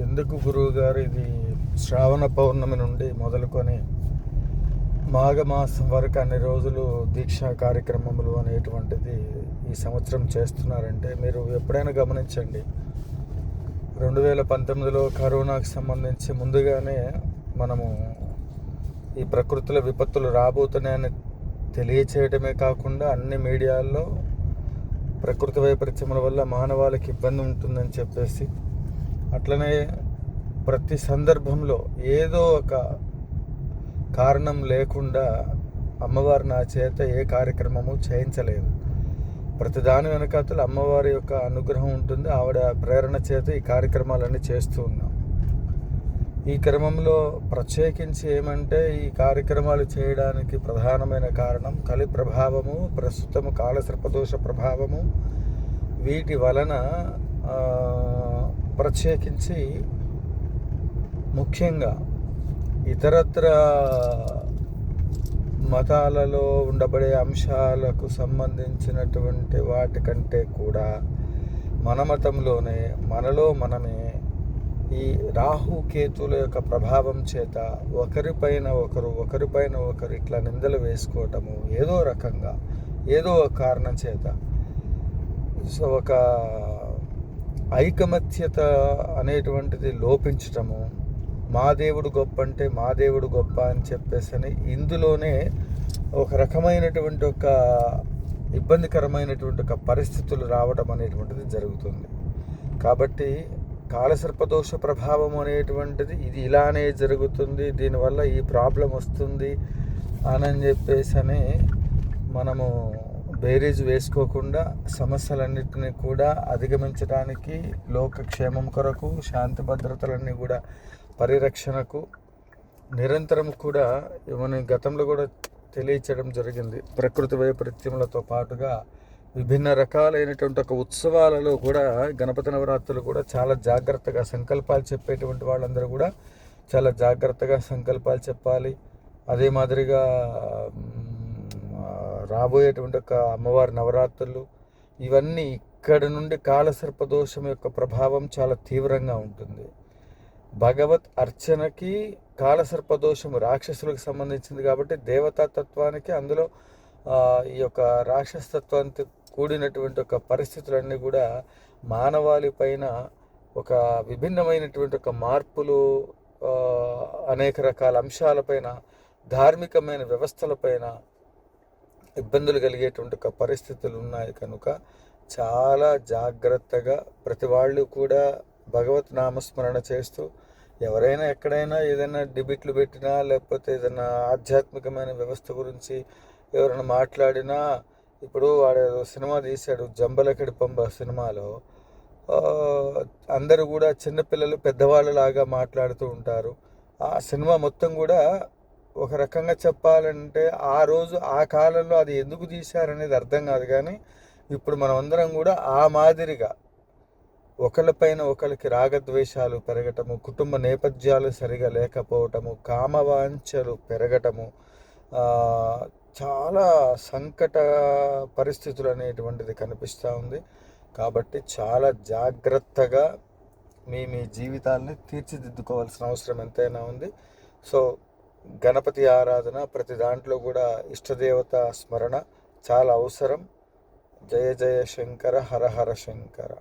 ఎందుకు గురువు గారు ఇది శ్రావణ పౌర్ణమి నుండి మొదలుకొని మాఘమాసం వరకు అన్ని రోజులు దీక్షా కార్యక్రమములు అనేటువంటిది ఈ సంవత్సరం చేస్తున్నారంటే మీరు ఎప్పుడైనా గమనించండి. రెండు వేల పంతొమ్మిదిలో కరోనాకు సంబంధించి ముందుగానే మనము ఈ ప్రకృతిలో విపత్తులు రాబోతున్నాయని తెలియచేయడమే కాకుండా అన్ని మీడియాల్లో ప్రకృతి వైపరీత్యముల వల్ల మానవాళికి ఇబ్బంది ఉంటుందని చెప్పేసి అట్లనే ప్రతి సందర్భంలో ఏదో ఒక కారణం లేకుండా అమ్మవారు నా చేత ఏ కార్యక్రమము చేయించలేదు. ప్రతిదాని వెనకాతలు అమ్మవారి యొక్క అనుగ్రహం ఉంటుంది. ఆవిడ ప్రేరణ చేత ఈ కార్యక్రమాలన్నీ చేస్తూ ఉన్నాం. ఈ క్రమంలో ప్రత్యేకించి ఏమంటే ఈ కార్యక్రమాలు చేయడానికి ప్రధానమైన కారణం కలి ప్రభావము ప్రస్తుతము కాలసర్పదోష ప్రభావము వీటి వలన ప్రత్యేకించి ముఖ్యంగా ఇతరత్ర మతాలలో ఉండబడే అంశాలకు సంబంధించినటువంటి వాటికంటే కూడా మన మతంలోనే మనలో మనమే ఈ రాహు కేతుల యొక్క ప్రభావం చేత ఒకరిపైన ఒకరు ఒకరిపైన ఒకరు ఇట్లా నిందలు వేసుకోవటము ఏదో రకంగా ఏదో ఒక కారణం చేత. సో ఒక ఐకమత్యత అనేటువంటిది లోపించటము మా దేవుడు గొప్ప అంటే మా దేవుడు గొప్ప అని చెప్పేసి అని ఇందులోనే ఒక రకమైనటువంటి ఒక ఇబ్బందికరమైనటువంటి ఒక పరిస్థితులు రావడం అనేటువంటిది జరుగుతుంది. కాబట్టి కాలసర్పదోష ప్రభావం అనేటువంటిది ఇది ఇలానే జరుగుతుంది దీనివల్ల ఈ ప్రాబ్లం వస్తుంది అని చెప్పేసి అని మనము బేరీజ్ వేసుకోకుండా సమస్యలన్నింటినీ కూడా అధిగమించడానికి లోకక్షేమం కొరకు శాంతి భద్రతలన్నీ కూడా పరిరక్షణకు నిరంతరం కూడా మన గతంలో కూడా తెలియచేయడం జరిగింది. ప్రకృతి వైపరీత్యములతో పాటుగా విభిన్న రకాలైనటువంటి ఒక ఉత్సవాలలో కూడా గణపతి నవరాత్రులు కూడా చాలా జాగ్రత్తగా సంకల్పాలు చెప్పేటువంటి వాళ్ళందరూ కూడా చాలా జాగ్రత్తగా సంకల్పాలు చెప్పాలి. అదే మాదిరిగా రాబోయేటువంటి ఒక అమ్మవారి నవరాత్రులు ఇవన్నీ ఇక్కడ నుండి కాలసర్పదోషం యొక్క ప్రభావం చాలా తీవ్రంగా ఉంటుంది. భగవత్ అర్చనకి కాలసర్పదోషం రాక్షసులకు సంబంధించింది కాబట్టి దేవతా తత్వానికి అందులో ఈ యొక్క రాక్షసత్వంతో కూడినటువంటి ఒక పరిస్థితులన్నీ కూడా మానవాళి పైన ఒక విభిన్నమైనటువంటి ఒక మార్పులు అనేక రకాల అంశాలపైన ధార్మికమైన వ్యవస్థలపైన ఇబ్బందులు కలిగేటువంటి పరిస్థితులు ఉన్నాయి కనుక చాలా జాగ్రత్తగా ప్రతి వాళ్ళు కూడా భగవత్ నామస్మరణ చేస్తూ ఎవరైనా ఎక్కడైనా ఏదైనా డిబిట్లు పెట్టినా లేకపోతే ఏదైనా ఆధ్యాత్మికమైన వ్యవస్థ గురించి ఎవరైనా మాట్లాడినా ఇప్పుడు వాడు ఏదో సినిమా తీశాడు జంబలకడి పంబ సినిమాలో అందరూ కూడా చిన్నపిల్లలు పెద్దవాళ్ళలాగా మాట్లాడుతూ ఉంటారు. ఆ సినిమా మొత్తం కూడా ఒక రకంగా చెప్పాలంటే ఆ రోజు ఆ కాలంలో అది ఎందుకు తీశారనేది అర్థం కాదు కానీ ఇప్పుడు మనం అందరం కూడా ఆ మాదిరిగా ఒకళ్ళపైన ఒకరికి రాగద్వేషాలు పెరగటము కుటుంబ నేపథ్యాలు సరిగా లేకపోవటము కామవాంఛలు పెరగటము చాలా సంకట పరిస్థితులు అనేటువంటిది కనిపిస్తూ ఉంది. కాబట్టి చాలా జాగ్రత్తగా మీ మీ జీవితాల్ని తీర్చిదిద్దుకోవాల్సిన అవసరం ఎంతైనా ఉంది. సో గణపతి ఆరాధన ప్రతి దాంట్లో కూడా ఇష్టదేవత స్మరణ చాలా అవసరం. జయ జయ శంకర హర హర శంకర.